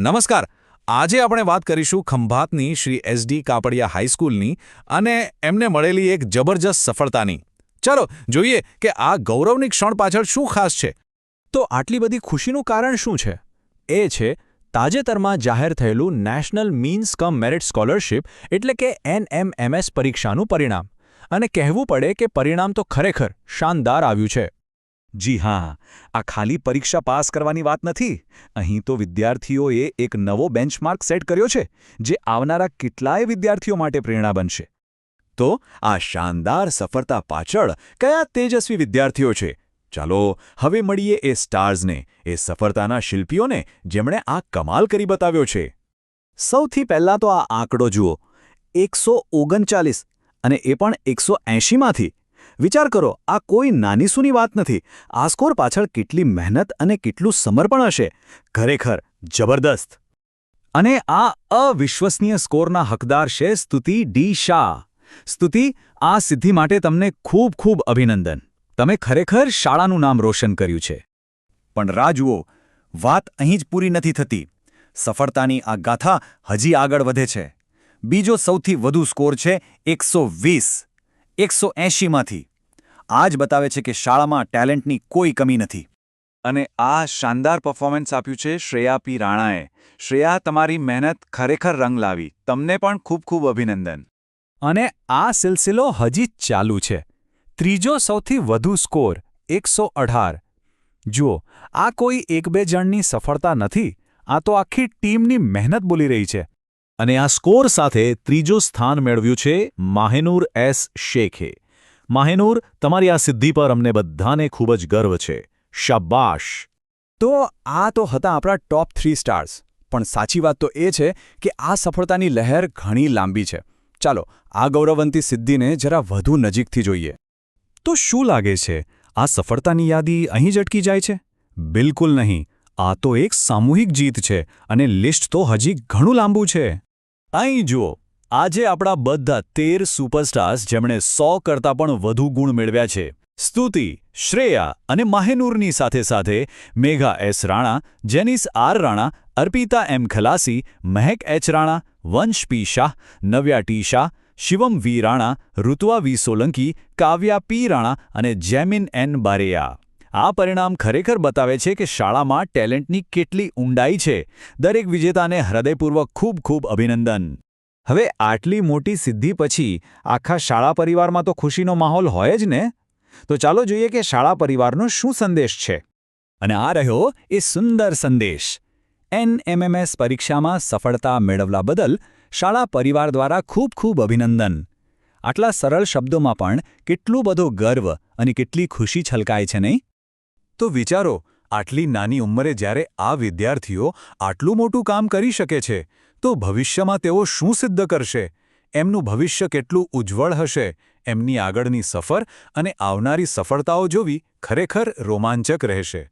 નમસ્કાર. આજે આપણે વાત કરીશું ખંભાતની શ્રી એસડી કાપડિયા હાઈસ્કૂલની અને એમને મળેલી એક જબરજસ્ત સફળતાની. ચાલો, જોઈએ કે આ ગૌરવની ક્ષણ પાછળ શું ખાસ છે. તો આટલી બધી ખુશીનું કારણ શું છે? એ છે, તાજેતરમાં જાહેર થયેલું national means cum merit scholarship એટલે કે એનએમએમએસ પરીક્ષાનું પરિણામ. અને કહેવું પડે કે પરિણામ તો ખરેખર શાનદાર આવ્યું છે. જી હા, આ ખાલી પરીક્ષા પાસ કરવાની વાત નથી. અહીં તો વિદ્યાર્થીઓએ એક નવો બેન્ચમાર્ક સેટ કર્યો છે, જે આવનારા કેટલાય વિદ્યાર્થીઓ માટે પ્રેરણા બનશે. તો આ શાનદાર સફળતા પાછળ કયા તેજસ્વી વિદ્યાર્થીઓ છે? ચાલો, હવે મળીએ એ સ્ટાર્સને, એ સફળતાના શિલ્પીઓને, જેમણે આ કમાલ કરી બતાવ્યો છે. સૌથી પહેલાં તો આ આંકડો જુઓ. એકસો ઓગણચાલીસ અને એ પણ એકસો એંશીમાંથી. વિચાર કરો, આ કોઈ નાનીસૂની વાત નથી. આ સ્કોર પાછળ કેટલી મહેનત અને કેટલું સમર્પણ હશે. ખરેખર જબરદસ્ત. અને આ અવિશ્વસનીય સ્કોરના હકદાર છે સ્તુતિ ડી શાહ. સ્તુતિ, આ સિદ્ધિ માટે તમને ખૂબ ખૂબ અભિનંદન. તમે ખરેખર શાળાનું નામ રોશન કર્યું છે. પણ રાહ જુઓ વાત અહીં જ પૂરી નથી થતી. સફળતાની આ ગાથા હજી આગળ વધે છે. બીજો સૌથી વધુ સ્કોર છે એકસો વીસ. એકસો એંશીમાંથી. આ જ બતાવે છે કે શાળામાં ટેલેન્ટની કોઈ કમી નથી. અને આ શાનદાર પરફોર્મન્સ આપ્યું છે શ્રેયા પી રાણાએ. શ્રેયા તમારી મહેનત ખરેખર રંગ લાવી. તમને પણ ખૂબ ખૂબ અભિનંદન. અને આ સિલસિલો હજી ચાલુ છે. ત્રીજો સૌથી વધુ સ્કોર એકસો અઢાર. જુઓ આ કોઈ એક બે જણની સફળતા નથી. આ તો આખી ટીમની મહેનત બોલી રહી છે. અને આ સ્કોર સાથે ત્રીજો સ્થાન મેળવ્યું છે માહેનૂર એસ શેખે. માહેનૂર, તમારી આ સિદ્ધિ પર અમને બધાને ખૂબ જ ગર્વ છે. શાબાશ! તો આ તો હતા આપણા ટોપ થ્રી સ્ટાર્સ. પણ સાચી વાત તો એ છે કે આ સફળતાની લહેર ઘણી લાંબી છે. ચાલો, આ ગૌરવવંતી સિદ્ધિને જરા વધુ નજીકથી જોઈએ. તો શું લાગે છે? આ સફળતાની યાદી અહીં જ અટકી જાય છે? બિલકુલ નહીં. આ તો એક સામૂહિક જીત છે અને લિસ્ટ તો હજી ઘણું લાંબુ છે. અહીં જુઓ, આજે આપણા બધા તેર સુપરસ્ટાર્સ જેમણે સો કરતાં પણ વધુ ગુણ મેળવ્યા છે. સ્તુતિ, શ્રેયા અને માહેનૂરની સાથે સાથે Megha S Rana, Janis R Rana, Arpita M Khalasi, Mahek H Rana, Vansh P Shah, Navya T Shah, Shivam V Rana Rutva V Solanki, Kavya P Rana અને જેમિન એન બારેયા. આ પરિણામ ખરેખર બતાવે છે કે શાળામાં ટેલેન્ટની કેટલી ઊંડાઈ છે. દરેક વિજેતાને હૃદયપૂર્વક ખૂબ ખૂબ અભિનંદન. હવે આટલી મોટી સિદ્ધિ પછી આખા શાળા પરિવારમાં તો ખુશીનો માહોલ હોય જ ને? તો ચાલો જોઈએ કે શાળા પરિવારનો શું સંદેશ છે. અને આ રહ્યો એ સુંદર સંદેશ. એનએમએમએસ પરીક્ષામાં સફળતા મેળવવા બદલ શાળા પરિવાર દ્વારા ખૂબ ખૂબ અભિનંદન. આટલા સરળ શબ્દોમાં પણ કેટલું બધો ગર્વ અને કેટલી ખુશી છલકાય છે નહીં? તો વિચારો, આટલી નાની ઉંમરે જ્યારે આ વિદ્યાર્થીઓ આટલું મોટું કામ કરી શકે છે, તો ભવિષ્યમાં તેઓ શું સિદ્ધ કરશે? એમનું ભવિષ્ય કેટલું ઉજ્જવળ હશે? એમની આગળની સફર અને આવનારી સફળતાઓ જોવી ખરેખર રોમાંચક રહેશે.